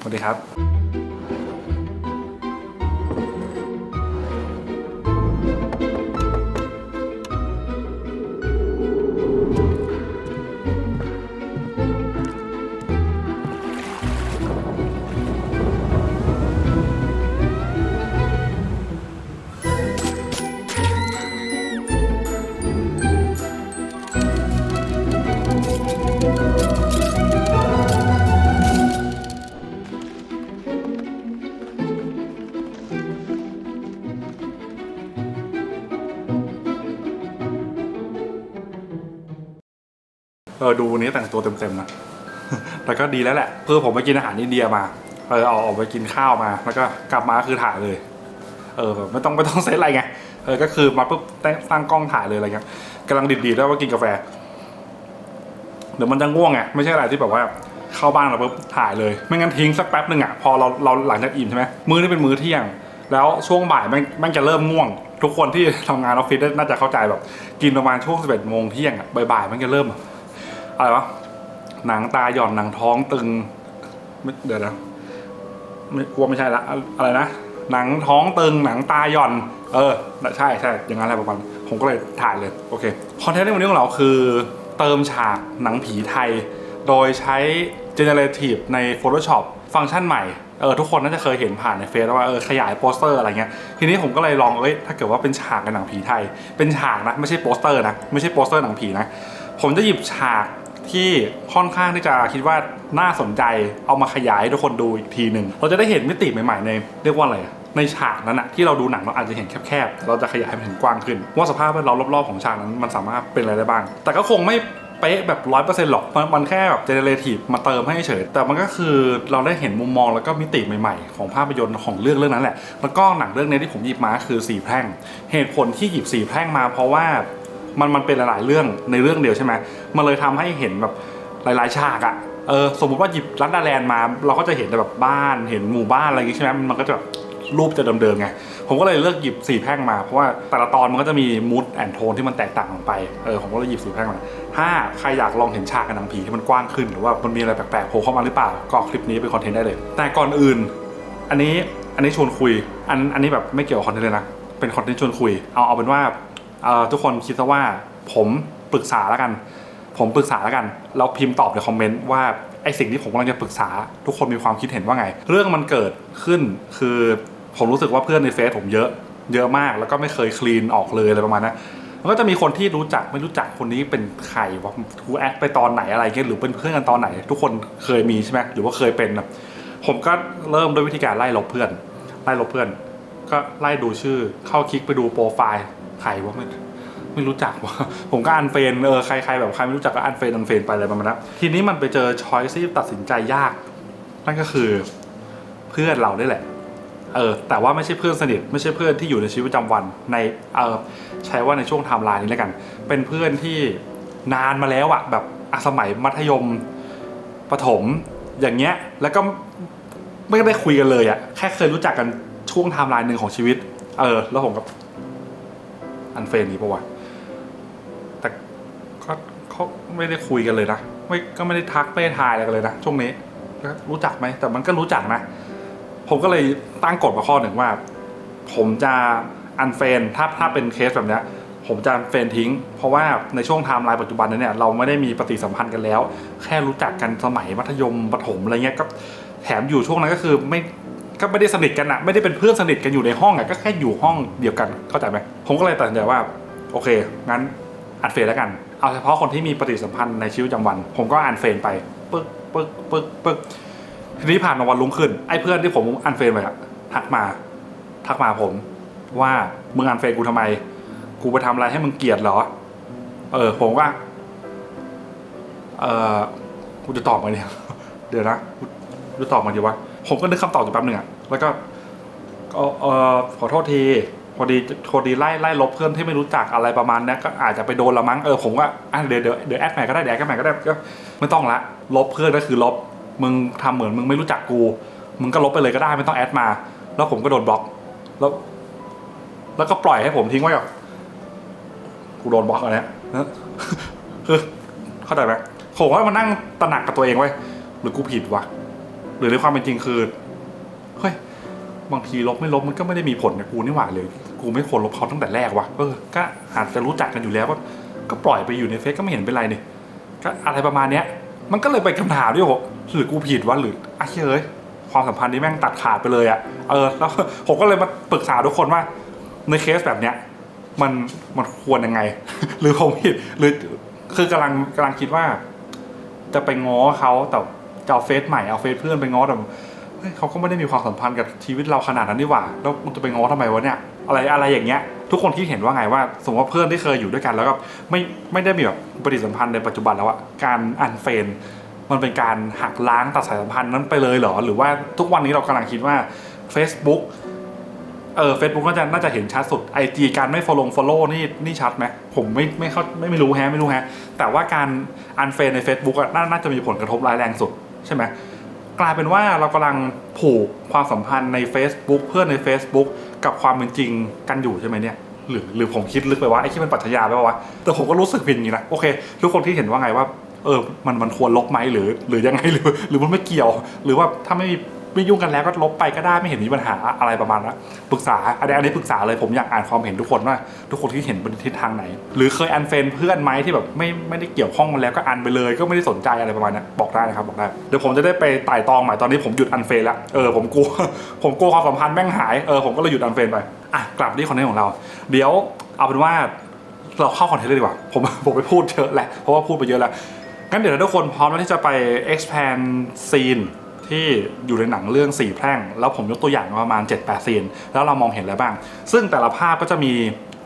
สวัสดีครับ ออดูนี้แต่งตัวเต็มๆนะแต่ก็ดีแล้วแหละเพื่อผมไปกินอาหารอินเดียมาเออเอาออกไปกินข้าวมา แล้วก็กลับมาคือถ่ายเลย เออแบบไม่ต้องไม่ต้องเซตอะไรไงเออก็คือมาปุ๊บตั้งตั้งกล้องถ่ายเลยอะไรเงี้ยกำลังดีดๆแล้วว่ากินกาแฟเดี๋ยวมันจะง่วงไงไม่ใช่อะไรที่แบบว่าเข้าบ้านเราปุ๊บถ่ายเลยไม่งั้นทิ้งสักแป๊บหนึ่งอะพอเราเราหลังจากอิ่มใช่ไหมมื้อนี้เป็นมื้อเที่ยง แล้วช่วงบ่ายแม่งแม่งจะเริ่มง่วง ทุกคนที่ทำงานออฟฟิศน่าจะเข้าใจแบบ กินประมาณช่วง11โมงเที่ยงอะบ่ายๆแม่งจะเริ่ม อะไรวะหนังตาหย่อนหนังท้องตึงเดี๋ยวนะไม่กลัวไม่ใช่ละอะไรนะหนังท้องตึงหนังตาหย่อน เออใช่ใช่อย่างนั้นแหละประมาณผมก็เลยถ่ายเลยโอเคคอนเทนต์ในวันนี้ของเราคือ เติมฉากหนังผีไทย โดยใช้ Generative ใน Photoshop ฟังก์ชันใหม่เออทุกคนน่าจะเคยเห็นผ่านในเฟซว่าเออขยายโปสเตอร์อะไรเงี้ยทีนี้ผมก็เลยลองเอ้ยถ้าเกิดว่าเป็นฉากในหนังผีไทย เป็นฉากนะไม่ใช่โปสเตอร์นะไม่ใช่โปสเตอร์หนังผีนะผมจะหยิบฉาก ที่ค่อนข้างที่จะคิดว่าน่าสนใจเอามาขยายให้ทุกคนดูอีกทีหนึ่งเราจะได้เห็นมิติใหม่ๆในเรียกว่าอะไรอะในฉากนั้นอะที่เราดูหนังเราอาจจะเห็นแคบๆ เราจะขยายมันเห็นกว้างขึ้น ว่าสภาพแวดล้อมรอบๆของฉากนั้นมันสามารถเป็นอะไรได้บ้าง แต่ก็คงไม่เป๊ะแบบร้อยเปอร์เซ็นต์หรอกมันมันแค่แบบเจเนเรทีฟมาเติมให้เฉย แต่มันก็คือเราได้เห็นมุมมองแล้วก็มิติใหม่ๆ ของภาพยนตร์ของเรื่องเรื่องนั้นแหละ แล้วก็หนังเรื่องนี้ที่ผมหยิบมาคือสีแพร่ง เหตุผลที่หยิบสีแพร่งมาเพราะว่า มันมันเป็นหลายๆเรื่องในเรื่องเดียวใช่ไหมมันเลยทำให้เห็นแบบหลาย ๆ ฉากอะเออสมมติว่าหยิบรันดาแลนด์มา เราก็จะเห็นแต่แบบบ้านเห็นหมู่บ้านอะไรอย่างงี้ใช่ไหมมันก็จะแบบรูปจะเดิมๆไง ผมก็เลยเลือกหยิบสีแพร่งมา เพราะว่าแต่ละตอนมันก็จะมีมูดแอนโทนที่มันแตกต่างกันไป เออ ผมก็เลยหยิบสีแพร่งมา ถ้าใครอยากลองเห็นฉากในหนังผีที่มันกว้างขึ้น หรือว่ามันมีอะไรแปลกๆโผล่เข้ามาหรือเปล่า ก็คลิปนี้เป็นคอนเทนต์ได้เลย แต่ก่อนอื่น อันนี้ อันนี้ชวนคุย อัน อันนี้แบบไม่เกี่ยวกับคอนเทนต์เลยนะ เป็นคอนเทนต์ชวนคุย เอา เอาเป็นว่า ทุกคนคิดซะว่าผมปรึกษาแล้วกัน ผมปรึกษาแล้วกันแล้วพิมพ์ตอบในคอมเมนต์ว่าไอสิ่งที่ผมกำลังจะปรึกษา ทุกคนมีความคิดเห็นว่าไง เรื่องมันเกิดขึ้นคือผมรู้สึกว่าเพื่อนในเฟซผมเยอะเยอะมาก แล้วก็ไม่เคยคลีนออกเลยอะไรประมาณนั้นมันก็จะมีคนที่รู้จักไม่รู้จักคนนี้เป็นใครว่าทูแอคไปตอนไหนอะไรเงี้ยหรือเป็นเพื่อนกันตอนไหน ทุกคนเคยมีใช่ไหมหรือว่าเคยเป็นผมก็เริ่มด้วยวิธีการไล่ลบเพื่อน ไล่ลบเพื่อน ก็ไล่ดูชื่อเข้าคลิกไปดูโปรไฟล์ ใครว่าไม่ไม่รู้จักว่าผมก็อันเฟนเออใครใครแบบใครไม่รู้จักก็อันเฟนอันเฟนไปอะไรประมาณนั้นทีนี้มันไปเจอช้อยที่ตัดสินใจยาก นั่นก็คือเพื่อนเราได้แหละเออแต่ว่าไม่ใช่เพื่อนสนิทไม่ใช่เพื่อนที่อยู่ในชีวิตประจำวันในเออใช้ว่าในช่วงไทม์ไลน์นี้แล้วกัน เป็นเพื่อนที่นานมาแล้วอะแบบอสมัยมัธยมประถมอย่างเงี้ยแล้วก็ไม่ได้คุยกันเลยอะแค่เคยรู้จักกันช่วงไทม์ไลน์หนึ่งของชีวิต เออ แล้วผมกับ อันเฟรนนี้ปะวะแต่ก็เขาไม่ได้คุยกันเลยนะไม่ก็ไม่ได้ทักไม่ได้ทายอะไรกันเลยนะช่วงนี้รู้จักไหมแต่มันก็รู้จักนะ ผมก็เลยตั้งกฎมาข้อหนึ่งว่า ผมจะอันเฟนถ้าถ้าเป็นเคสแบบเนี้ยผมจะเฟนทิ้ง เพราะว่าในช่วงไทม์ไลน์ปัจจุบันนี้เนี่ยเราไม่ได้มีปฏิสัมพันธ์กันแล้ว แค่รู้จักกันสมัยมัธยมประถมอะไรเงี้ยก็แถมอยู่ช่วงนั้นก็คือไม่ ก็ไม่ได้สนิทกันอะไม่ได้เป็นเพื่อนสนิทกันอยู่ในห้องอะก็แค่อยู่ห้องเดียวกันเข้าใจไหมผมก็เลยตัดสินใจว่า โอเค งั้นอันเฟนแล้วกัน เอาเฉพาะคนที่มีปฏิสัมพันธ์ในชีวิตประจำวัน ผมก็อันเฟนไปปึ๊กปึ๊กปึ๊กปึ๊กทีนี้ผ่านมาวันรุ่งขึ้นไอ้เพื่อนที่ผมอันเฟรนไปอะทักมา ทักมาผม ว่ามึงอันเฟรนกูทำไม กูไปทำอะไรให้มึงเกลียดเหรอ เออ ผมว่า เออกูจะตอบมาเนี่ย เดี๋ยวนะกูกูจะตอบมาดีวะ ผมก็นึกคำตอบอยู่แป๊บหนึ่งอะแล้วก็เออเออขอโทษทีพอดีพอดีไล่ไล่ลบเพื่อนที่ไม่รู้จักอะไรประมาณนี้ก็อาจจะไปโดนละมั้งเออผมว่าอะเดี๋ยวเดี๋ยวเดี๋ยวแอดใหม่ก็ได้เดี๋ยวแอดใหม่ก็ได้ก็ไม่ต้องละลบเพื่อนก็คือลบมึงทำเหมือนมึงไม่รู้จักกู มึงก็ลบไปเลยก็ได้ไม่ต้องแอดมา แล้วผมก็โดนบล็อก แล้ว แล้วก็ปล่อยให้ผมทิ้งไว้กับกูโดนบล็อกอันเนี้ยนะคือเข้าใจไหมผมว่ามานั่งตระหนักกับตัวเองไว้หรือกูผิดวะ หรือในความเป็นจริงคือเฮ้ยบางทีลบไม่ลบมันก็ไม่ได้มีผลกับกูนี่หว่าเลย กูไม่ควรลบเขาตั้งแต่แรกวะเออก็อาจจะรู้จักกันอยู่แล้วก็ก็ปล่อยไปอยู่ในเฟซก็ไม่เห็นเป็นไรนี่ก็อะไรประมาณเนี้ย มันก็เลยเป็นคำถามด้วยว่าหรือกูผิดวะหรืออะเฮ้ยความสัมพันธ์นี้แม่งตัดขาดไปเลยอะเออแล้วผมก็เลยมาปรึกษาทุกคนว่าในเคสแบบเนี้ยมันมันควรยังไง หรือผมผิดหรือคือกำลังกำลังคิดว่า จะไปง้อเขาแต่ จะเอาเฟซใหม่เอาเฟซเพื่อนไปง้อแต่เขาก็ไม่ได้มีความสัมพันธ์กับชีวิตเราขนาดนั้นนี่หว่า แล้วมึงจะไปง้อทำไมวะเนี่ย อะไรอะไรอย่างเงี้ย ทุกคนที่เห็นว่าไงว่า สมมติว่าเพื่อนที่เคยอยู่ด้วยกันแล้วก็ไม่ไม่ได้มีแบบปฏิสัมพันธ์ในปัจจุบันแล้วอะการอันเฟนมันเป็นการหักล้างตัดสายสัมพันธ์นั้นไปเลยเหรอ หรือว่าทุกวันนี้เรากำลังคิดว่า Facebook เออเฟซบุ๊กน่าจะน่าจะเห็นชัดสุดไอจีการไม่ฟอลงฟอลโล่นี่นี่ชัดไหมผมไม่ไม่เข้าไม่ไม่รู้แฮะไม่รู้แฮะแต่ว่าการอันเฟนใน Facebook อะน่าน่าจะมีผลกระทบร้ายแรงสุด ใช่ไหมกลายเป็นว่าเรากำลังผูกความสัมพันธ์ใน Facebook เพื่อนใน Facebook กับความเป็นจริงกันอยู่ใช่ไหมเนี่ยหรือหรือผมคิดลึกไปว่าไอ้ที่มันปรัชญาไปว่าวะแต่ผมก็รู้สึกผิดอย่างนี้นะโอเค ทุกคนที่เห็นว่าไงว่าเออมันมันควรลบไหมหรือ หรือยังไงหรือ หรือมันไม่เกี่ยว หรือว่าถ้าไม่มี ไม่ยุ่งกันแล้วก็ลบไปก็ได้ไม่เห็นมีปัญหาอะไรประมาณนั้นปรึกษาอันนี้อันนี้ปรึกษาเลยผมอยากอ่านความเห็นทุกคนว่าทุกคนที่เห็นเป็นทิศทางไหน หรือเคยอันเฟนเพื่อนไหมที่แบบไม่ไม่ได้เกี่ยวข้องกันแล้วก็อันไปเลย ก็ไม่ได้สนใจอะไรประมาณนั้นบอกได้นะครับบอกได้เดี๋ยวผมจะได้ไปไต่ตองใหม่ตอนนี้ผมหยุดอันเฟนแล้วเออผมกลัวผมกลัวความสัมพันธ์แม่งหายเออผมก็เลยหยุดอันเฟนไปอะกลับที่คอนเทนต์ของเรา เดี๋ยวเอาเป็นว่าเราเข้าคอนเทนต์เลยดีกว่า ผมผมไปพูดเยอะแหละเพราะว่าพูดไปเยอะแล้วงั้นเดี๋ยวทุกคนพร้อมแล้วที่จะไป expand scene ที่อยู่ในหนังเรื่องสี่แพร่ง แล้วผมยกตัวอย่างประมาณ7-8ซีนแล้วเรามองเห็นอะไรบ้าง ซึ่งแต่ละภาพก็จะมี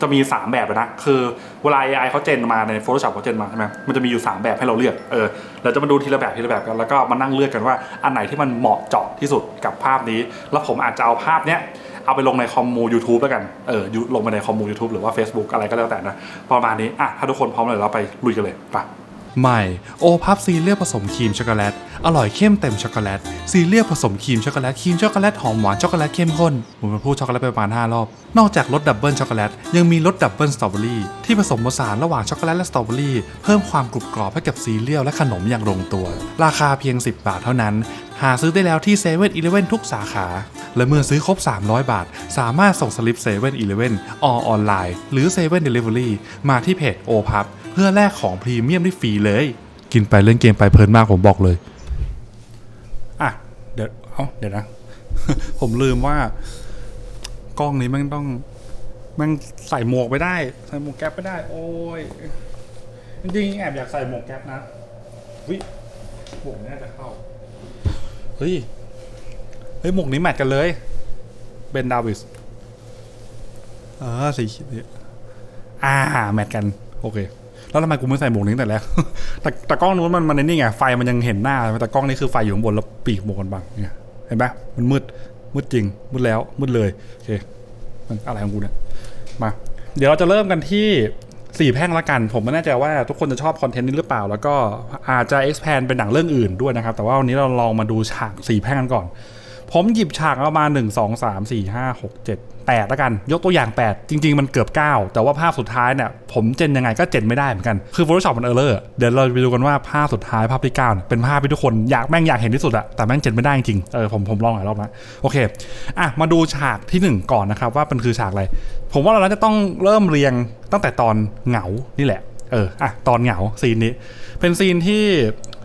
จะมี 3 แบบนะ คือเวลา AI เขาเจนมาใน Photoshop เขาเจนมาใช่ไหมมันจะมีอยู่ 3 แบบให้เราเลือก เออ เราจะมาดูทีละแบบทีละแบบกัน แล้วก็มานั่งเลือกกันว่าอันไหนที่มันเหมาะเจาะที่สุดกับภาพนี้ แล้วผมอาจจะเอาภาพเนี้ยเอาไปลงในคอมมู YouTube แล้วกัน เออลงไปในคอมมู YouTube หรือว่า Facebook อะไรก็แล้วแต่นะ ประมาณนี้ อะ ถ้าทุกคนพร้อมเลยเราไปลุยกันเลย ไป ใหม่โอพับซีเรียลผสมครีมช็อกโกแลต อร่อยเข้มเต็มช็อกโกแลต ซีเรียลผสมครีมช็อกโกแลต ครีมช็อกโกแลตหอมหวานช็อกโกแลตเข้มข้นผมมาพูดช็อกโกแลตไปประมาณ5รอบ นอกจากรสดับเบิลช็อกโกแลต ยังมีรสดับเบิลสตรอเบอรี่ที่ผสมผสานระหว่างช็อกโกแลตและสตรอเบอรี่เพิ่มความกรุบกรอบให้กับซีเรียลและขนมอย่างลงตัว ราคาเพียง 10 บาทเท่านั้น หาซื้อได้แล้วที่7 e เ e ่ e อทุกสาขา และเมื่อซื้อครบ 300 บาท สามารถส่งสลิป7 e เ e ่ e ออออนไลน์ หรือ7 e เ e ่ e อ Delivery มาที่เพจโอพับ เพื่อแลกของพรีเมียมได้ฟรีเลย กินไปเล่นเกมไปเพลินมากผมบอกเลย อะ เดี๋ยวเอ้าเดี๋ยวนะ ผมลืมว่ากล้องนี้แม่งต้องแม่งใส่หมวกไม่ได้ ใส่หมวกแก๊ปไม่ได้ โอ้ยจริงๆแอบอยากใส่หมวกแก๊ปนะวิหมวกนี้น่าจะเข้าเฮ้ยเฮ้ยหมวกนี้แมทกันเลยเบนดาวิสเออสีเขียวอ่า แมทกัน โอเค แล้วทำไมกูไม่ใส่หมวกนี้แต่แรกแต่แต่กล้องนู้นมันมันนี่ไงไฟมันยังเห็นหน้าแต่กล้องนี้คือไฟอยู่บนแล้วปีกหมวกมันบังเนี่ยเห็นปะมันมืดมืดจริงมืดแล้วมืดเลยโอเคมันอะไรของกูเนี่ยมา เดี๋ยวเราจะเริ่มกันที่สี่แพร่งละกัน ผมไม่แน่ใจว่าทุกคนจะชอบคอนเทนต์นี้หรือเปล่า แล้วก็อาจจะ expand เป็นหนังเรื่องอื่นด้วยนะครับ แต่ว่าวันนี้เราลองมาดูฉากสี่แพร่งกันก่อน ผมหยิบฉากประมาณ1 2 3 4 5 6 7 8ละกัน ยกตัวอย่าง 8 จริง ๆ มันเกือบ 9 แต่ว่าภาพสุดท้ายเนี่ยผมเจนยังไงก็เจนไม่ได้เหมือนกันคือ Photoshop มันเออร์เลอร์เดี๋ยวเราไปดูกันว่าภาพสุดท้ายภาพที่9เนี่ยเป็นภาพที่ทุกคนอยากแม่งอยากเห็นที่สุดอะแต่แม่งเจนไม่ได้จริงเออผมผมลองหลายรอบนะโอเคอะมาดูฉากที่ 1 ก่อนนะครับว่ามันคือฉากอะไร ผมว่าเราน่าจะต้องเริ่มเรียงตั้งแต่ตอนเหงานี่แหละเอออะตอนเหงาซีนนี้ เป็นซีนที่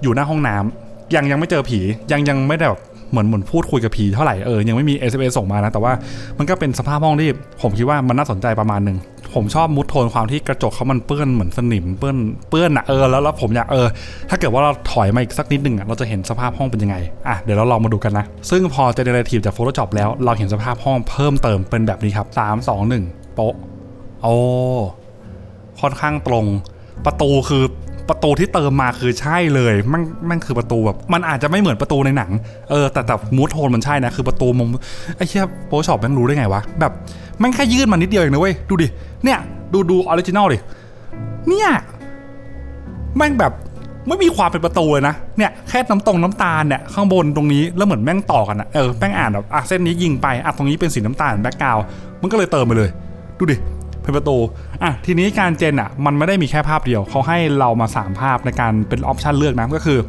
อยู่หน้าห้องน้ำยังยังไม่เจอผียังยังไม่ได้แบบ เหมือนเหมือนพูดคุยกับผีเท่าไหร่เออยังไม่มี s อ s ส่งมานะ แต่ว่ามันก็เป็นสภาพห้องที่ผมคิดว่ามันน่าสนใจประมาณหนึ่งผมชอบมุดโทนความที่กระจกเขามันเปื้อนเหมือนสนิมเปื้อนเปื้อนอะเออแล้วแล้วผมอยากเออ ถ้าเกิดว่าเราถอยมาอีกสักนิดหนึ่งอะเราจะเห็นสภาพห้องเป็นยังไงอะเดี๋ยวเราลองมาดูกันนะ ซึ่งพอเจเนเรทีฟจาก Photoshop แล้วเราเห็นสภาพห้องเพิ่มเติมเป็นแบบนี้ครับสามสองหนึ่งโป๊ะโอ้ค่อนข้างตรงประตูคือ ประตูที่เติมมาคือใช่เลยแมันแมันคือประตูแบบมันอาจจะไม่เหมือนประตูในหนัง เออ แต่แต่มูทโทนมันใช่นะคือประตูมุมไอ้เชี่ยโปรช็อปแม่งรู้ได้ไงวะแบบแม่งแค่ยื่นมานิดเดียวเองนะเว้ยดูดิเนี่ยดูดูออริจินอลดิเนี่ยแม่งแบบไม่มีความเป็นประตูเลยนะ เนี่ยแค่น้ำตรงน้ำตาลเนี่ยข้างบนตรงนี้แล้วเหมือนแม่งต่อกันอะเออแม่งอ่านแบบอะเส้นนี้ยิงไปอะตรงนี้เป็นสีน้ำตาลแบ็กกราวมันก็เลยเติมไปเลย ดูดิ เป็นประตูอะทีนี้การเจนอะมันไม่ได้มีแค่ภาพเดียวเขาให้เรามา 3 ภาพในการเป็นออปชันเลือกนะก็คือ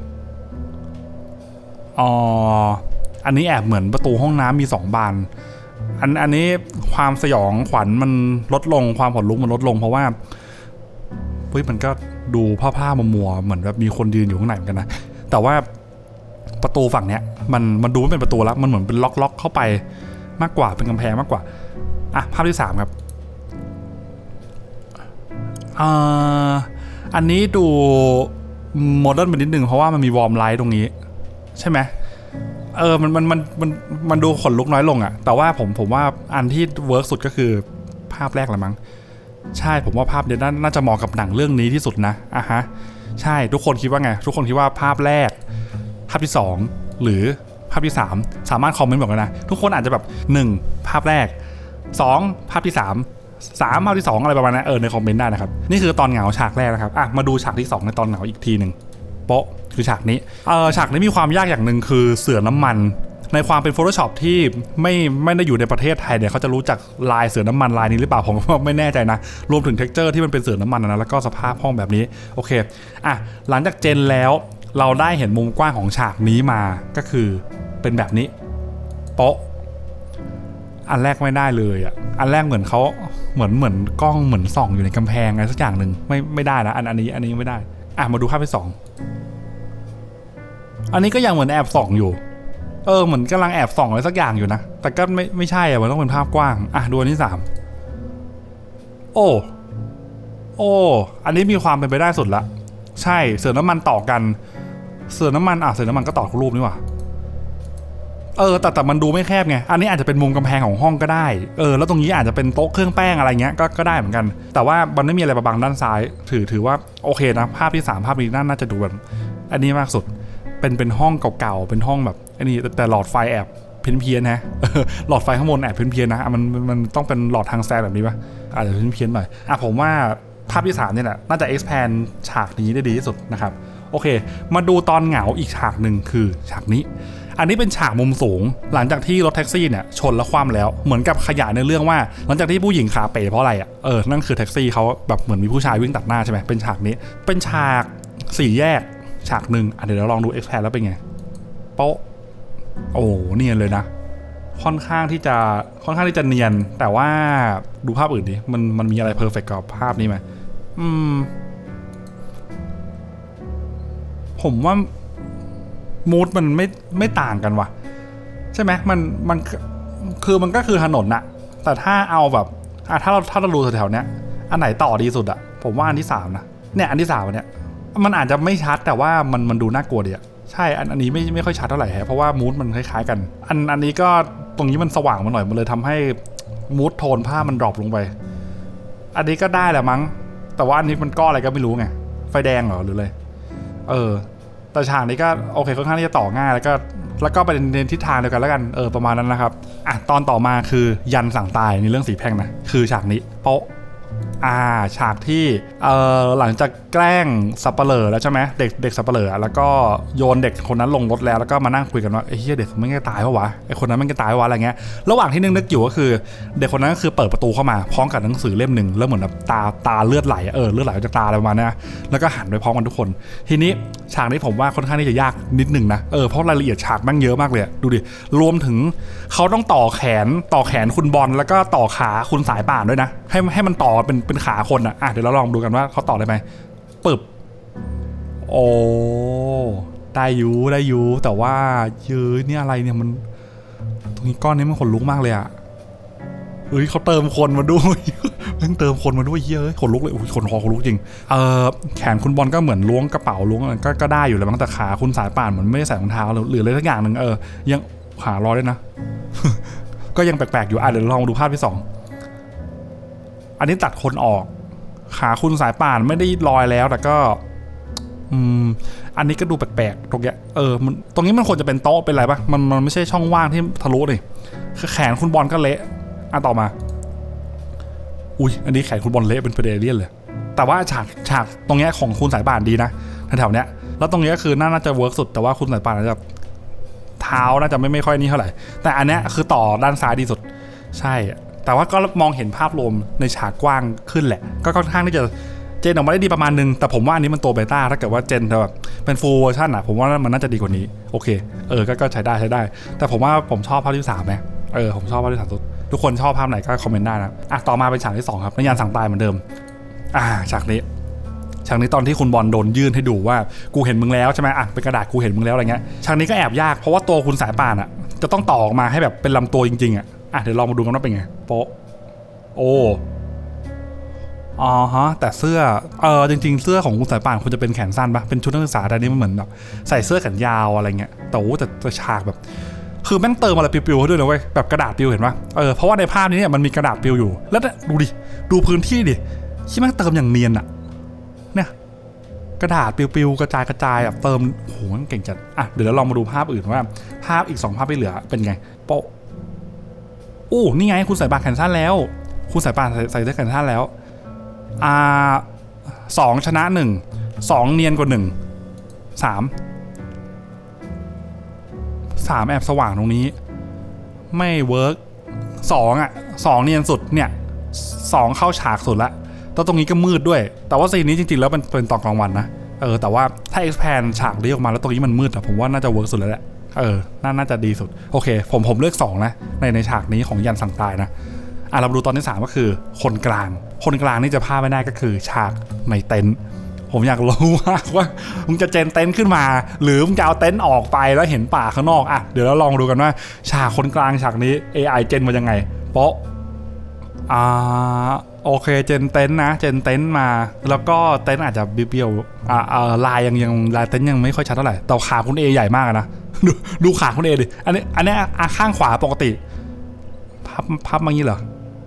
อ๋ออันนี้แอบเหมือนประตูห้องน้ำมีสองบาน อันอันนี้ความสยองขวัญมันลดลงความขนลุกมันลดลง เพราะว่าเฮ้ยมันก็ดูผ้าๆมัวๆเหมือนแบบมีคนยืนอยู่ข้างในเหมือนกันนะแต่ว่าประตูฝั่งเนี้ยมันมันดูไม่เป็นประตูแล้วมันเหมือนเป็นล็อกล็อกเข้าไปมากกว่าเป็นกำแพงมากกว่าอะภาพที่สามครับ อันนี้ดูโมเดิร์นไปนิดหนึ่งเพราะว่ามันมีวอร์มไลท์ตรงนี้ ใช่ไหมเออมันมันมันมันมันดูขนลุกน้อยลงอะแต่ว่าผมผมว่าอันที่เวิร์กสุดก็คือภาพแรกแหละมั้งใช่ผมว่าภาพเนี้ยน่าน่าจะเหมาะกับหนังเรื่องนี้ที่สุดนะอะฮะใช่ทุกคนคิดว่าไง ทุกคนคิดว่าภาพแรก ภาพที่ 2 หรือภาพที่ 3 สามารถคอมเมนต์บอกกันนะ ทุกคนอาจจะแบบ 1 ภาพแรก 2 ภาพที่ 3 3ภาที่2อะไรประมาณนั้นเออในคอมเมนต์ได้นะครับนี่คือตอนเหงาฉากแรกนะครับอะมาดูฉากที่ 2 ในตอนเหงาอีกทีหนึ่งโป๊ะคือฉากนี้เออฉากนี้มีความยากอย่างหนึ่งคือเสือน้ำมัน ในความเป็น Photoshop ที่ไม่ไม่ได้อยู่ในประเทศไทยเนี่ยเขาจะรู้จักลายเสือน้ำมันลายนี้หรือเปล่าผมก็ไม่แน่ใจนะ รวมถึง t e x t อร์ที่มันเป็นเสือน้ำมันนะแล้วก็สภาพห้องแบบนี้โอเคอะหลังจากเจนแล้วเราได้เห็นมุมกว้างของฉากนี้มาก็คือเป็นแบบนี้โป๊ะ อันแรกไม่ได้เลยอะอันแรกเหมือนเขาเหมือนเหมือนกล้องเหมือนส่องอยู่ในกำแพงอะไรสักอย่างหนึ่งไม่ไม่ได้นะอันอันนี้อันนี้ไม่ได้ อะมาดูภาพที่สองอันนี้ก็ยังเหมือนแอบส่องอยู่ เออเหมือนกำลังแอบส่องอะไรสักอย่างอยู่นะแต่ก็ไม่ไม่ใช่อะมันต้องเป็นภาพกว้างอะดูอันที่สามโอ้โอ้อันนี้มีความเป็นไปได้สุดละ ใช่เสือน้ำมันต่อกัน เสือน้ำมันอะเสือน้ำมันก็ต่อรูปนี่หว่า เออแต่แต่มันดูไม่แคบไง อันนี้อาจจะเป็นมุมกำแพงของห้องก็ได้ เออ แล้วตรงนี้อาจจะเป็นโต๊ะเครื่องแป้งอะไรเงี้ยก็ก็ได้เหมือนกัน แต่ว่ามันไม่มีอะไรประบังด้านซ้าย ถือถือว่าโอเคนะ ภาพที่สามภาพนี้น่าจะดูแบบอันนี้มากสุด เป็นเป็นห้องเก่าๆ เป็นห้องแบบอันนี้แต่หลอดไฟแอบเพี้ยนๆนะหลอดไฟข้างบนแอบเพี้ยนๆนะอะมันมันต้องเป็นหลอดทางแซงแบบนี้ปะอาจจะเพี้ยนๆหน่อยอะผมว่าภาพที่สามเนี่ยแหละน่าจะ expand ฉากนี้ได้ดีที่สุดนะครับโอเค มาดูตอนเหงาอีกฉากหนึ่งคือฉากนี้ อันนี้เป็นฉากมุมสูง หลังจากที่รถแท็กซี่เนี่ยชนแล้วคว่ำแล้วเหมือนกับขยายในเรื่องว่า หลังจากที่ผู้หญิงขาเป๋เพราะอะไรอะเออนั่นคือแท็กซี่เขาแบบเหมือนมีผู้ชายวิ่งตัดหน้าใช่ไหมเป็นฉากนี้ เป็นฉากสี่แยกฉากหนึ่งอะเดี๋ยวเราลองดู expand แล้วเป็นไงโป๊ะโอ้เนียนเลยนะ ค่อนข้างที่จะค่อนข้างที่จะเนียน แต่ว่าดูภาพอื่นดิมันมันมีอะไรเพอร์เฟกกับภาพนี้ไหมอืม ผมว่า มูดมันไม่ไม่ต่างกันว่ะ ใช่ไหมมันมันคือมันก็คือถนนอะแต่ถ้าเอาแบบอะถ้าเราถ้าเราดูแถวๆเนี้ยอันไหนต่อดีสุดอะผมว่าอันที่สามนะเนี่ยอันที่สามเนี้ยมันอาจจะไม่ชัดแต่ว่ามันมันดูน่ากลัวดีอะใช่อันอันนี้ไม่ไม่ค่อยชัดเท่าไหร่ฮะเพราะว่ามูดมันคล้ายๆกัน อันอันนี้ก็ตรงนี้มันสว่างมาหน่อยมันเลยทำให้มูดโทนภาพมันดรอปลงไป อันนี้ก็ได้แหละมั้ง แต่ว่าอันนี้มันก็อะไรก็ไม่รู้ไงไฟแดงเหรอหรืออะไรเออ แต่ฉากนี้ก็โอเคค่อนข้างที่จะต่อง่าย แล้วก็แล้วก็ไปเนทิศทางเดียวกันแล้วกันเออประมาณนั้นนะครับอะตอนต่อมาคือยันสั่งตายในเรื่องสีแพ่งนะคือฉากนี้โป๊ะ อ่าฉากที่เอ่อหลังจากแกล้งสับเปลอแล้วใช่ไหมเด็กเด็กสับเปลอแล้วก็โยนเด็กคนนั้นลงรถแล้วแล้วก็มานั่งคุยกันว่าไอ้เหี้ยเด็กมันไม่ตายปะวะไอ้คนนั้นมันจะตายวะอะไรเงี้ยระหว่างที่นึกนึกอยู่ก็คือ เด็กคนนั้นก็คือเปิดประตูเข้ามาพร้อมกับหนังสือเล่มหนึ่งแล้วเหมือนแบบตาตาเลือดไหลเออเลือดไหลออกจากตาอะไรประมาณนี้แล้วก็หันไปพร้อมกันทุกคน ทีนี้ฉากนี้ผมว่าค่อนข้างที่จะยากนิดหนึ่งนะเออเพราะรายละเอียดฉากมั่งเยอะมากเลยดูดิรวมถึงเขาต้องต่อแขนต่อแขนคุณบอลแล้วก็ต่อขาคุณสายป่านด้วยนะให้ให้มันต่อเป็นเป็นขาคนอะอะเดี๋ยวเราลองดูกันว่าเขาต่อได้ไหมปึบโอ้ได้อยูได้อยูแต่ว่าเยื้อนี่ยอะไรเนี่ยมัน ตรงนี้ก้อนนี้มันขนลุกมากเลยอะเฮ้ยเขาเติมคนมาด้วยเพิ่งเติมคนมาด้วยเยอะขนลุกเลยอุ้ยขนคอขนลุกจริงเออแขนคุณบอลก็เหมือนล้วงกระเป๋าล้วงอะไรก็ก็ได้อยู่แล้วมั้งแต่ขาคุณสายป่านเหมือนไม่ได้ใส่รองเท้าหรือหรืออะไรสักอย่างหนึ่งเออยังขารอยด้วยนะ ก็ยังแปลกๆอยู่อะเดี๋ยวลองดูภาพที่สอง อันนี้ตัดคนออก ขาคุณสายป่านไม่ได้ลอยแล้วแต่ก็ อืม อันนี้ก็ดูแปลกๆตรงเนี้ยเออมันตรงนี้มันควรจะเป็นโต๊ะเป็นอะไรปะมันมันไม่ใช่ช่องว่างที่ทะลุนี่คือแขนคุณบอลก็เละอะต่อมา อุ้ยอันนี้แขนคุณบอลเละเป็นเปเดเรียนเลย แต่ว่าฉากฉากตรงเนี้ยของคุณสายป่านดีนะแถวๆเนี้ยแล้วตรงเนี้ยคือน่าจะเวิร์กสุดแต่ว่าคุณสายป่านน่าจะเท้าน่าจะไม่ไม่ค่อยนี่เท่าไหร่ แต่อันเนี้ยคือต่อด้านซ้ายดีสุด ใช่ แต่ว่าก็มองเห็นภาพรวมในฉากกว้างขึ้นแหละ ก็ค่อนข้างที่จะเจนออกมาได้ดีประมาณนึง แต่ผมว่าอันนี้มันตัวเบต้าถ้าเกิดว่าเจนแบบเป็นฟูลเวอร์ชันอะผมว่ามันน่าจะดีกว่านี้ โอเค เออ ก็ก็ใช้ได้ใช้ได้ แต่ผมว่าผมชอบภาพที่สามไหมเออ ผมชอบภาพที่สามสุด ทุกคนชอบภาพไหนก็คอมเมนต์ได้นะ อะ ต่อมาเป็นฉากที่สองครับนิยานสั่งตายเหมือนเดิม อ่า ฉากนี้ ฉากนี้ตอนที่คุณบอลโดนยื่นให้ดูว่า กูเห็นมึงแล้วใช่ไหมอะ เป็นกระดาษกูเห็นมึงแล้วอะไรเงี้ย ฉากนี้ก็แอบยาก เพราะว่าตัวคุณสายป่านอะจะต้องต่อออกมาให้แบบเป็นลำตัวจริงๆอะ อะเดี๋ยวลองมาดูกันว่าเป็นไงโปะโอ้อ๋อฮะแต่เสื้อเออจริง ๆ เสื้อของคุณสายป่านควรจะเป็นแขนสั้นปะเป็นชุดนักศึกษาแต่นนี้มันเหมือนแบบใส่เสื้อแขนยาวอะไรเงี้ยแต่โอ้แต่ฉากแบบ คือแม่งเติมอะไรปิวๆด้วยนะเว้ยแบบกระดาษปิวเห็นปะเออเพราะว่าในภาพนี้เนี่ยมันมีกระดาษปิวอยู่ แล้วเนี่ยดูดิดูพื้นที่ดิที่แม่งเติมอย่างเนียนอะเนี่ยกระดาษปิวๆกระจายกระจายแบบเติมโหมันเก่งจัดอะเดี๋ยวเราลองมาดูภาพอื่นว่า ภาพอีกสองภาพที่เหลือเป็นไงโปะ อู้นี่ไงคุณใส่บาแขนสั้นแล้ว คุณใส่ปานใส่ใส่เสื้อแขนสั้นแล้วอ่าสองชนะหนึ่งสองเนียนกว่าหนึ่งสามสามแอบสว่างตรงนี้ ไม่เวิร์กสองอะสองเนียนสุดเนี่ยสองเข้าฉากสุดละแล้วตรงนี้ก็มืดด้วย แต่ว่าซีนนี้จริงๆแล้วเป็นเป็นตอนกลางวันนะเออแต่ว่าถ้า expand ฉากนี้ออกมาแล้วตรงนี้มันมืดอะผมว่าน่าจะเวิร์กสุดแล้วแหละ เออน่าน่าจะดีสุด โอเค ผมผมเลือกสองนะ ในในฉากนี้ของยันสั่งตายนะอะเราดูตอนที่ 3 ก็คือคนกลาง คนกลางนี่จะพลาดไม่ได้ก็คือฉากในเต็นท์ผมอยากรู้มากว่ามึงจะเจนเต็นท์ขึ้นมา หรือมึงจะเอาเต็นท์ออกไปแล้วเห็นป่าข้างนอกอะเดี๋ยวเราลองดูกันว่าฉากคนกลางฉากนี้ AI เจนมายังไงโป๊ะอ่าโอเคเจนเต็นท์นะเจนเต็นท์มา แล้วก็เต็นท์อาจจะเบี้ยวๆอ่าลายยังยังลายเต็นท์ยังไม่ค่อยชัดเท่าไหร่แต่ขาคุณเอใหญ่มากนะ ดูดูขาคุณเอดิ อันนี้ อันนี้อะข้างขวาปกติ พับพับมางี้เหรอ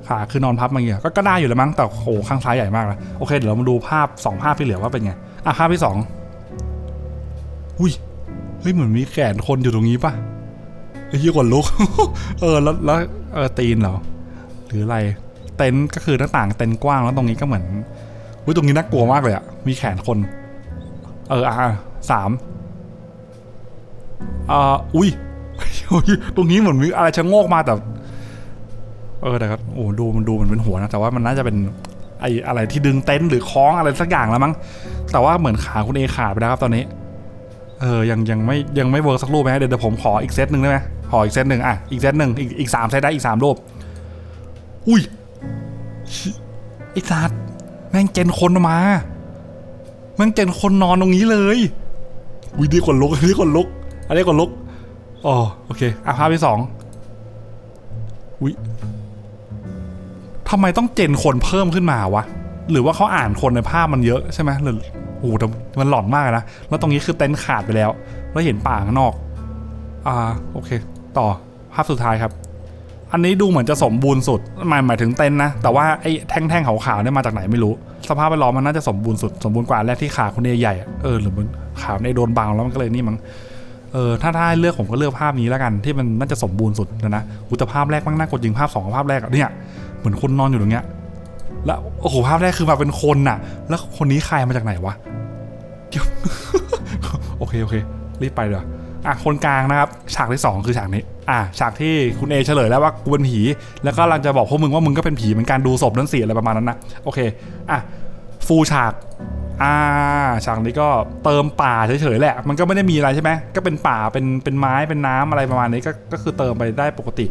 ขาคือนอนพับมาอย่างเงี้ยก็ก็ได้อยู่แล้วมั้ง แต่โหข้างซ้ายใหญ่มากนะโอเค เดี๋ยวเรามาดูภาพสองภาพที่เหลือว่าเป็นไง อะภาพที่สองอุ้ย เฮ้ยเหมือนมีแขนคนอยู่ตรงนี้ปะไอ้ยี่ขนลุก เออแล้วแล้วเออตีนเหรอ หรืออะไร เต็นท์ก็คือหน้าต่างเต็นท์กว้างแล้วตรงนี้ก็เหมือนอุ้ยตรงนี้น่ากลัวมากเลยอะมีแขนคน เอออะสาม อ่าอุ้ยอุ๊ยตรงนี้เหมือนมีอะไรชะโงกมาแต่ เออแต่ก็โอ้ดูมันดูเหมันเป็นหัวนะ แต่ว่ามันน่าจะเป็นไออะไรที่ดึงเต็นท์หรือคล้องอะไรสักอย่างแล้วมั้ง แต่ว่าเหมือนขาคุณเอขาดไปแล้วครับตอนนี้ เออยังยังไม่ยังไม่เวิร์กสักรูปไหมเดี๋ยวเดี๋ยวผมขออีกเซตหนึ่งได้ไหมขออีกเซตหนึ่งอะอีกเซตหนึ่งอีกอีกสามเซตได้อีกสามรูป อุ้ยไอ้สัตว์แม่งเจนคนมาแม่งเจนคนนอนตรงนี้เลยอุ้ยดีคนลุกอันนี้คนลุก นนี้คนลุกอ๋อโอเคอะภาพที่สองอุ้ยทำไมต้องเจนคนเพิ่มขึ้นมาวะ หรือว่าเขาอ่านคนในภาพมันเยอะใช่ไหมหรือโอ้โหแต่มันหลอนมากนะ แล้วตรงนี้คือเต็นท์ขาดไปแล้ว แล้วเห็นป่าข้างนอก อ่า โอเค ต่อภาพสุดท้ายครับ อันนี้ดูเหมือนจะสมบูรณ์สุดหมายหมายถึงเต็นท์นะ แต่ว่าไอ้แท่งๆขาวๆเนี่ยมาจากไหนไม่รู้ สภาพแวดล้อมมันน่าจะสมบูรณ์สุด สมบูรณ์กว่าแรกที่ขาคุณเอใหญ่ เออ หรือมันขาในโดนบังแล้วมันก็เลยนี่มั้ง เออถ้าถ้าให้เลือกผมก็เลือกภาพนี้แล้วกันที่มันน่าจะสมบูรณ์สุดนะนะอุตภาพแรกมั่งน่ากดจริงภาพสองกับภาพแรกอะเนี่ยเหมือนคนนอนอยู่ตรงเนี้ยแล้วโอ้โหภาพแรกคือมาเป็นคนน่ะ แล้วคนนี้ใครมาจากไหนวะโอเคโอเค รีบไปเดี๋ยวอะคนกลางนะครับ ฉากที่สองคือฉากนี้ อะฉากที่คุณเอเฉลยแล้วว่ากูเป็นผี แล้วก็กำลังจะบอกพวกมึงว่ามึงก็เป็นผีเหมือนกันดูศพนั่นสิอะไรประมาณนั้นนะโอเคอะฟูฉาก อ่าฉากนี้ก็เติมป่าเฉยๆแหละ มันก็ไม่ได้มีอะไรใช่ไหมก็เป็นป่าเป็นเป็นไม้เป็นน้ำอะไรประมาณนี้ก็ก็คือเติมไปได้ปกติ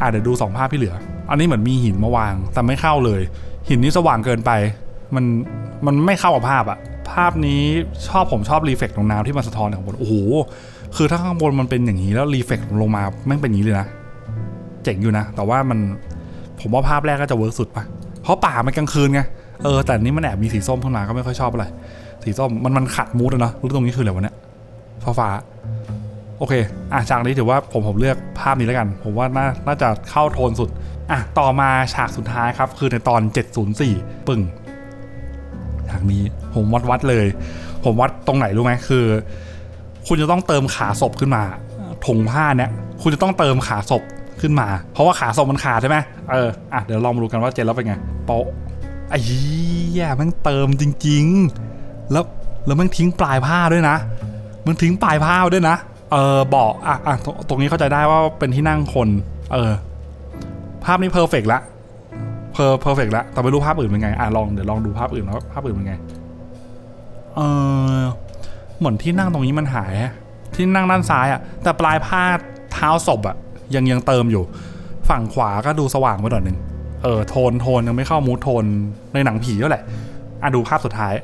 อ่าเดี๋ยวดูสองภาพที่เหลือ อันนี้เหมือนมีหินมาวางแต่ไม่เข้าเลย หินนี้สว่างเกินไป มันมันไม่เข้ากับภาพอะภาพนี้ชอบผมชอบรีเฟกตรงน้ำที่มันสะท้อนข้างบนโอ้โหคือถ้าข้างบนมันเป็นอย่างนี้แล้วรีเฟกต์ลงมาแม่งเป็นอย่างนี้เลยนะเจ๋งอยู่นะ แต่ว่ามันผมว่าภาพแรกก็จะเวิร์กสุดปะเพราะป่ามันกลางคืนไง เออแต่นี้มันแอบมีสีส้มขึ้นมาก็ไม่ค่อยชอบอะไรสีส้มมันมันขัดมูดนะรู้ตรงนี้คืออะไรวะเนี่ยฟ้าฟ้าโอเค อะฉากนี้ถือว่าผมผมเลือกภาพนี้แล้วกัน ผมว่าน่าน่าจะเข้าโทนสุด อะ ต่อมาฉากสุดท้ายครับ คือในตอน 704 ปึ่ง ฉากนี้ผมวัดวัดเลย ผมวัดตรงไหนรู้ไหมคือ คุณจะต้องเติมขาศพขึ้นมาถุงผ้าเนี้ยคุณจะต้องเติมขาศพขึ้นมา เพราะว่าขาศพมันขาดใช่ไหมเออ อะ เดี๋ยวลองมาดูกันว่าเจนแล้วเป็นไง โปะ ไอ้เหี้ยแมันเติมจริง ๆ แล้วแล้วมันทิ้งปลายผ้าด้วยนะ มันทิ้งปลายผ้าด้วยนะ เออเบาะอะอะตรงตรงนี้เข้าใจได้ว่าเป็นที่นั่งคน เออ ภาพนี้เพอร์เฟกละเพอร์เพอร์เฟกล้วแต่ไม่รู้ภาพอื่นเป็นไง อะลองเดี๋ยวลองดูภาพอื่นแล้วภาพอื่นเป็นไง เออเหมือนที่นั่งตรงนี้มันหาย ที่นั่งด้านซ้ายอะแต่ปลายผ้าเท้าศพอะยังยังเติมอยู่ ฝั่งขวาก็ดูสว่างไปหน่อยหนึ่ง เออโทนโทนยังไม่เข้ามูทโทนในหนังผีก็แหละอะดูภาพสุดท้าย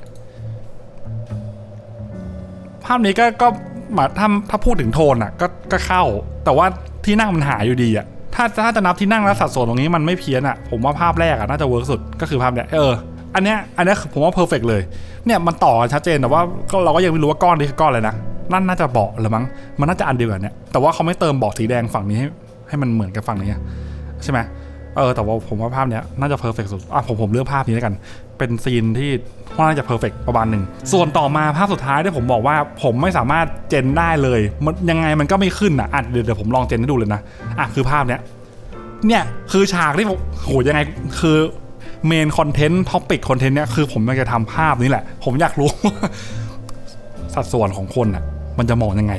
ภาพนี้ก็ก็หมาถ้าถ้าพูดถึงโทนอะก็ก็เข้า แต่ว่าที่นั่งมันหายอยู่ดีอะถ้าถ้าจะนับที่นั่งแล้วสัดส่วนตรงนี้มันไม่เพี้ยนอะผมว่าภาพแรกอะน่าจะเวิร์กสุดก็คือภาพเนี้ยเอออันเนี้ยอันเนี้ยผมว่าเพอร์เฟกเลยเนี่ยมันต่อชัดเจนแต่ว่าก็เราก็ยังไม่รู้ว่าก้อนนี้คือก้อนอะไรนะนั่นน่าจะเบาะหรือมั้งมันน่าจะอันเดียวกันเนี่ยแต่ว่าเขาไม่เติมเบาะสีแดงฝั่งนี้ให้ให้มันเหมือนกับฝั่งนี้ใช่ไหม เออแต่ว่าผมว่าภาพเนี้ยน่าจะเพอร์เฟกสุดอะผมผมเลือกภาพนี้แล้วกัน เป็นซีนที่ว่าน่าจะเพอร์เฟกประมาณหนึ่งส่วนต่อมาภาพสุดท้ายที่ผมบอกว่าผมไม่สามารถเจนได้เลยมันยังไงมันก็ไม่ขึ้นอะอะเดี๋ยวเดี๋ยวผมลองเจนให้ดูเลยนะอะคือภาพเนี้ยเนี่ยคือฉากที่ผมโหยังไงคือเมนคอนเทนต์ท็อปิกคอนเทนต์เนี้ยคือผมอยากจะทำภาพนี้แหละ ผมอยากรู้ว่าสัดส่วนของคนอะมันจะมองยังไง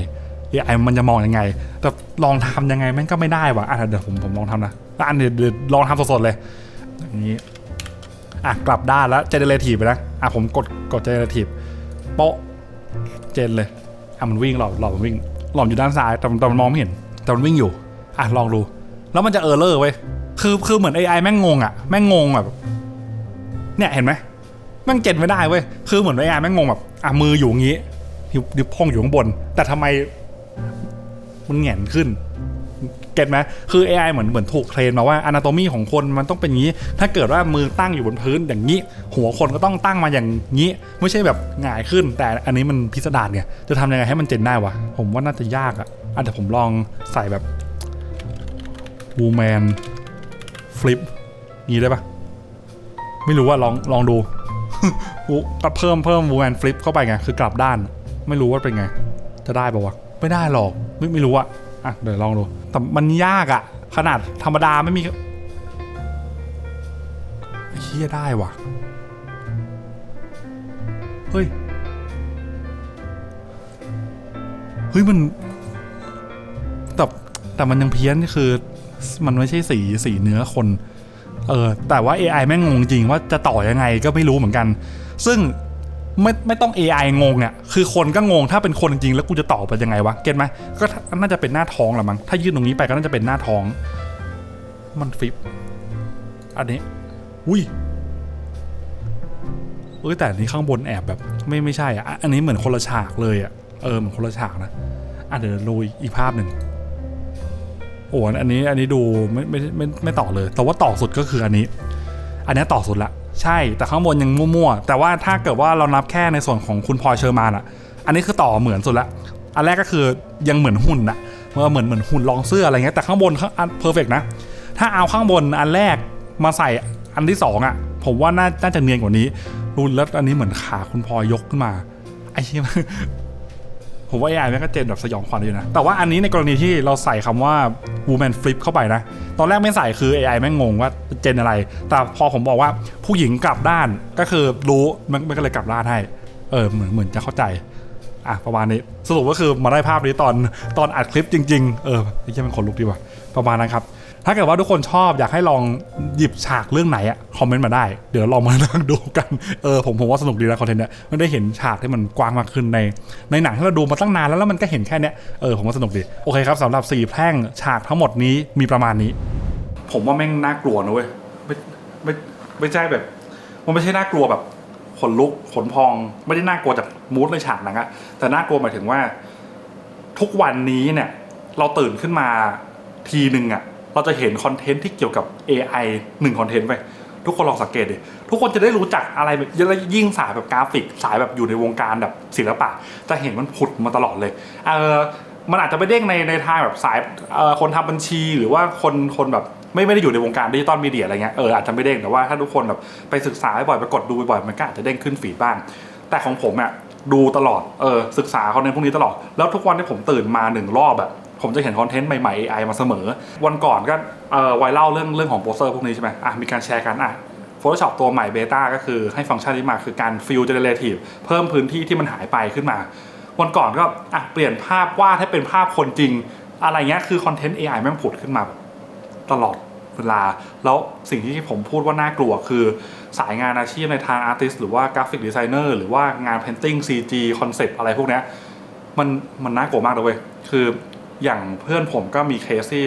AI มันจะมองยังไง แต่ลองทำยังไงแม่งก็ไม่ได้ว่ะอะเดี๋ยวผมผมลองทำนะอะอันเดี๋ยวเดี๋ยวลองทำสดๆเลยอย่างนี้อะกลับด้านแล้วเจเนเรทีฟไปนะอะผมกดกดเจเนเรทีฟโป๊ะเจนเลยอะมันวิ่งหลอมหลอมมันวิ่งหลอมอยู่ด้านซ้ายแต่แต่มันมองไม่เห็น แต่มันวิ่งอยู่อะลองดู แล้วมันจะเออร์เลอร์เว้คือคือเหมือน AI แม่งงงอะแม่งงงแบบเนี่ยเห็นไหมแม่งเจนไม่ได้เว้ยคือเหมือน AI แม่งงงแบบอะมืออยู่งี้นิ้วนิ้วโป้งอยู่ข้างบน แต่ทำไม มันแหงนขึ้นเก็ตไหมคือ AI เหมือนเหมือนถูกเทรนมาว่า anatomy ของคนมันต้องเป็นงนี้ ถ้าเกิดว่ามือตั้งอยู่บนพื้นอย่างนี้ หัวคนก็ต้องตั้งมาอย่างนี้ ไม่ใช่แบบหงายขึ้น แต่อันนี้มันพิสดารไงจะทำยังไงให้มันเจนได้วะ ผมว่าน่าจะยากอะ่ะเดี๋ยวผมลองใส่แบบ woman flip งี้ได้ปะไม่รู้ว่าลองลองดูก็เพิ่มเพิ่ม woman flip เข้าไปไงคือกลับด้าน ไม่รู้ว่าเป็นไง จะได้ปะวะ ไม่ได้หรอกไม่ไม่รู้อะอะเดี๋ยวลองดู แต่มันยากอะขนาดธรรมดาไม่มีเฮียได้ว่ะ เฮ้ย เฮ้ยมันแต่แต่มันยังเพี้ยนคือมันไม่ใช่สีสีเนื้อคน เออแต่ว่า AI แม่งงงจริงว่าจะต่อยังไงก็ไม่รู้เหมือนกัน ซึ่ง ไม่ไม่ต้อง AI งงอะคือคนก็งงถ้าเป็นคนจริงแล้วกูจะต่อไปยังไงวะเก็ตไหมก็น่าจะเป็นหน้าท้องแหละมั้งถ้ายื่นตรงนี้ไปก็น่าจะเป็นหน้าท้อง มันฟิปอันนี้อุ้ยเอ้ยแต่อันนี้ข้างบนแอบแบบ ไม่ไม่ใช่อะอันนี้เหมือนคนละฉากเลยอะเออเหมือนคนละฉากนะอะเดี๋ยวดูอีกภาพหนึ่งโอ้อันนี้อันนี้ดูไม่ไม่ไม่ไม่ต่อเลย แต่ว่าต่อสุดก็คืออันนี้ อันนี้ต่อสุดละ ใช่แต่ข้างบนยังมั่วๆ แต่ว่าถ้าเกิดว่าเรานับแค่ในส่วนของคุณพลอยเชอร์มานอะอันนี้คือต่อเหมือนสุดละ อันแรกก็คือยังเหมือนหุ่นอะเมื่อเหมือนเหมือนหุ่นรองเสื้ออะไรเงี้ยแต่ข้างบนข้างอันเพอร์เฟกนะ ถ้าเอาข้างบนอันแรกมาใส่อันที่สองอะผมว่าน่าจะเนียนกว่านี้ดูแล้วอันนี้เหมือนขาคุณพลอยยกขึ้นมาไอ้เชี่ย ผมว่า AI แม่งก็เจนแบบสยองขวัญอยู่นะ แต่ว่าอันนี้ในกรณีที่เราใส่คำว่า woman flip เข้าไปนะ ตอนแรกไม่ใส่คือ AI แม่งงงว่าเจนอะไร แต่พอผมบอกว่าผู้หญิงกลับด้านก็คือรู้มันมันก็เลยกลับด้านให้ เออเหมือนเหมือนจะเข้าใจ อะประมาณนี้ สรุปก็คือมาได้ภาพนี้ตอนตอนอัดคลิปจริง ๆ เออไอ้เหี้ยมันขนลุกดีว่ะประมาณนั้นครับ ถ้าเกิดว่าทุกคนชอบอยากให้ลองหยิบฉากเรื่องไหนอะคอมเมนต์มาได้ เดี๋ยวลองมานั่งดูกันเออผมผมว่าสนุกดีนะคอนเทนต์เนี้ยมันได้เห็นฉากที่มันกว้างมากขึ้นในในหนังที่เราดูมาตั้งนานแล้วแล้วมันก็เห็นแค่เนี้ยเออผมว่าสนุกดีโอเคครับสำหรับสี่แพร่งฉากทั้งหมดนี้มีประมาณนี้ ผมว่าแม่งน่ากลัวนะเว้ยไม่ไม่ไม่ใช่แบบ มันไม่ใช่น่ากลัวแบบขนลุกขนพอง ไม่ได้น่ากลัวจากมูดในฉากหนังอะแต่น่ากลัวหมายถึงว่า ทุกวันนี้เนี่ย เราตื่นขึ้นมาทีหนึ่งอะ เราจะเห็นคอนเทนต์ที่เกี่ยวกับ AI หนึ่งคอนเทนต์ไปทุกคนลองสังเกตดิทุกคนจะได้รู้จักอะไรแบบยิ่งสายแบบกราฟิก สายแบบอยู่ในวงการแบบศิลปะ จะเห็นมันผุดมาตลอดเลยเออมันอาจจะไม่เด้งในในทางแบบสายคนทำบัญชีหรือว่าคนคนแบบไม่ไม่ได้อยู่ในวงการดิจิตอลมีเดียอะไรเงี้ยเอออาจจะไม่เด้งแต่ว่าถ้าทุกคนแบบไปศึกษาบ่อยไปกดดูบ่อยมันก็อาจจะเด้งขึ้นฟีบ้าง แต่ของผมอะดูตลอดเออศึกษาคอนเทนต์พวกนี้ตลอด แล้วทุกวันที่ผมตื่นมาหนึ่งรอบอะ ผมจะเห็นคอนเทนต์ใหม่ๆ AI มาเสมอ วันก่อนก็เออไวรัลเรื่องเรื่องของโปสเตอร์พวกนี้ใช่ไหมอะมีการแชร์กันอะ Photoshop ตัวใหม่เบต้าก็คือให้ฟังก์ชันนี้มาคือการ fill generative เพิ่มพื้นที่ที่มันหายไปขึ้นมา วันก่อนก็อะเปลี่ยนภาพวาดให้เป็นภาพคนจริง อะไรเงี้ยคือคอนเทนต์ AI แม่งผุดขึ้นมาตลอดเวลา แล้วสิ่งที่ผมพูดว่าน่ากลัวคือสายงานอาชีพในทางอาร์ติสหรือว่ากราฟิกดีไซเนอร์หรือว่างานเพนติ้ง CG คอนเซปต์อะไรพวกเนี้ยมันมันน่ากลัวมากเลยเว้ยคือ อย่างเพื่อนผมก็มีเคสที่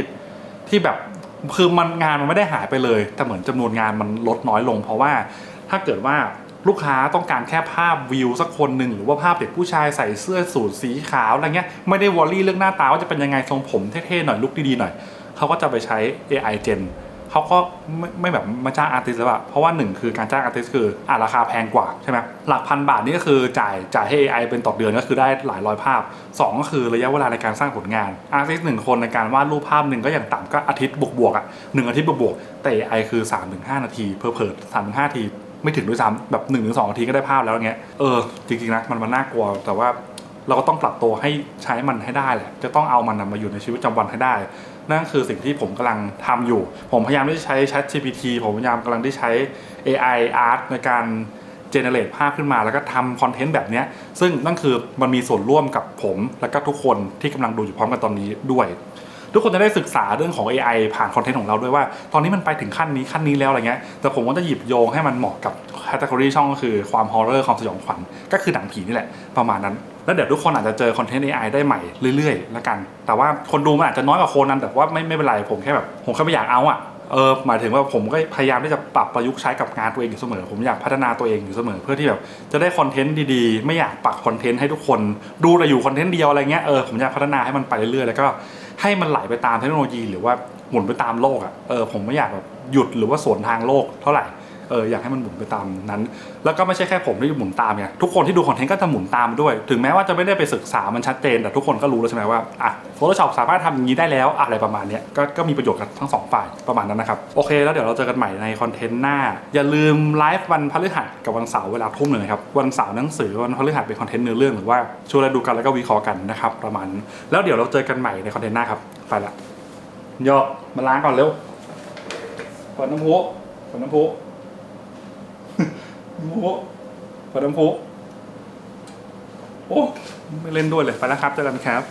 ที่แบบคือมันงานมันไม่ได้หายไปเลย แต่เหมือนจำนวนงานมันลดน้อยลง เพราะว่าถ้าเกิดว่าลูกค้าต้องการแค่ภาพวิวสักคนหนึ่งหรือว่าภาพเด็กผู้ชายใส่เสื้อสูทสีขาวอะไรเงี้ยไม่ได้วอรี่เรื่องหน้าตาว่าจะเป็นยังไงทรงผมเท่ๆหน่อยลุคดีๆหน่อยเขาก็จะไปใช้ AI Gen เขาก็ไม่ไม่แบบมาจ้างอาร์ติสแล้วอะเพราะว่าหนึ่งคือการจ้างอาร์ติสคืออะราคาแพงกว่าใช่ไหมหลักพันบาทนี่ก็คือจ่ายจ่ายให้ AI เป็นต่อเดือนก็คือได้หลายร้อยภาพสองก็คือระยะเวลาในการสร้างผลงานอาร์ติสหนึ่งคนในการวาดรูปภาพหนึ่งก็อย่างต่ำก็อาทิตย์บวกๆอะหนึ่งอาทิตย์บวกๆแต่ AI คือ3าถึงหนาทีเพอเพอสามถึงห้านาทีไม่ถึงด้วยซ้ำแบบ1นึถึงสอนาทีก็ได้ภาพแล้วอย่างเงี้ยเออจริงๆนะมันมันน่ากลัวแต่ว่าเราก็ต้องปรับตัวให้ใช้มันให้ได้แหละจะต้องเอามันมาอยู่ในชีวิตประจำวันให้ได้ นั่นคือสิ่งที่ผมกำลังทำอยู่ ผมพยายามที่จะใช้ Chat GPT ผมพยายามกำลังที่ใช้ AI Art ในการ generate ภาพขึ้นมาแล้วก็ทำคอนเทนต์แบบนี้ ซึ่งนั่นคือมันมีส่วนร่วมกับผม และก็ทุกคนที่กำลังดูอยู่พร้อมกันตอนนี้ด้วย ทุกคนจะได้ศึกษาเรื่องของ AI ผ่านคอนเทนต์ของเราด้วยว่า ตอนนี้มันไปถึงขั้นนี้ขั้นนี้แล้วอะไรเงี้ยแต่ผมก็จะหยิบโยงให้มันเหมาะกับแคตตากรีช่องก็คือความฮอร์เรอร์ความสยองขวัญก็คือหนังผีนี่แหละประมาณนั้นแล้วเดี๋ยวทุกคนอาจจะเจอคอนเทนต์ AI ได้ใหม่เรื่อยๆ แล้วกัน แต่ว่าคนดูมันอาจจะน้อยกว่าโคนนั้น แต่ว่าไม่ไม่เป็นไรผมแค่แบบผมแค่ไม่อยากเอาอะเออหมายถึงว่าผมก็พยายามที่จะปรับประยุกต์ใช้กับงานตัวเองอยู่เสมอ ผมอยากพัฒนาตัวเองอยู่เสมอ เพื่อที่แบบจะได้คอนเทนต์ดีๆ ไม่อยากปักคอนเทนต์ให้ทุกคนดูแต่อยู่คอนเทนต์เดียวอะไรเงี้ยเออผมอยากพัฒนาให้มันไปเรื่อยๆแล้วก็ให้มันไหลไปตามเทคโนโลยี หรือว่าหมุนไปตามโลกอะเออผมไม่อยากแบบหยุดหรือว่าสวนทางโลกเท่าไหร่ เอออยากให้มันหมุนไปตามนั้น แล้วก็ไม่ใช่แค่ผมที่หมุนตามไงทุกคนที่ดูคอนเทนต์ก็จะหมุนตามด้วย ถึงแม้ว่าจะไม่ได้ไปศึกษามันชัดเจน แต่ทุกคนก็รู้แล้วใช่ไหมว่าอะ Photoshop สามารถทำอย่างนี้ได้แล้วอะไรประมาณเนี้ยก็ก็มีประโยชน์กับทั้งสองฝ่ายประมาณนั้นนะครับโอเค แล้วเดี๋ยวเราเจอกันใหม่ในคอนเทนต์หน้า อย่าลืมไลฟ์วันพฤหัสกับวันเสาร์เวลาทุ่มหนึ่งนะครับวันเสาร์หนังสือวันพฤหัสเป็นคอนเทนต์เนื้อเรื่องหรือว่าช่วยเราดูกันแล้วก็วิเคราะห์กันนะครับประมาณแล้วเดี๋ยวเราเจอกันใหม่ในคอนเทนต์หน้าครับไปละยกมาล้างก่อนเร็วเปิดน้ำพุเปิดน้ำพุ น้ำพุเปิดน้ำพุโอ้ไม่เล่นด้วยเลย ไปแล้วครับเจอกันครับ